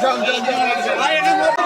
যান যান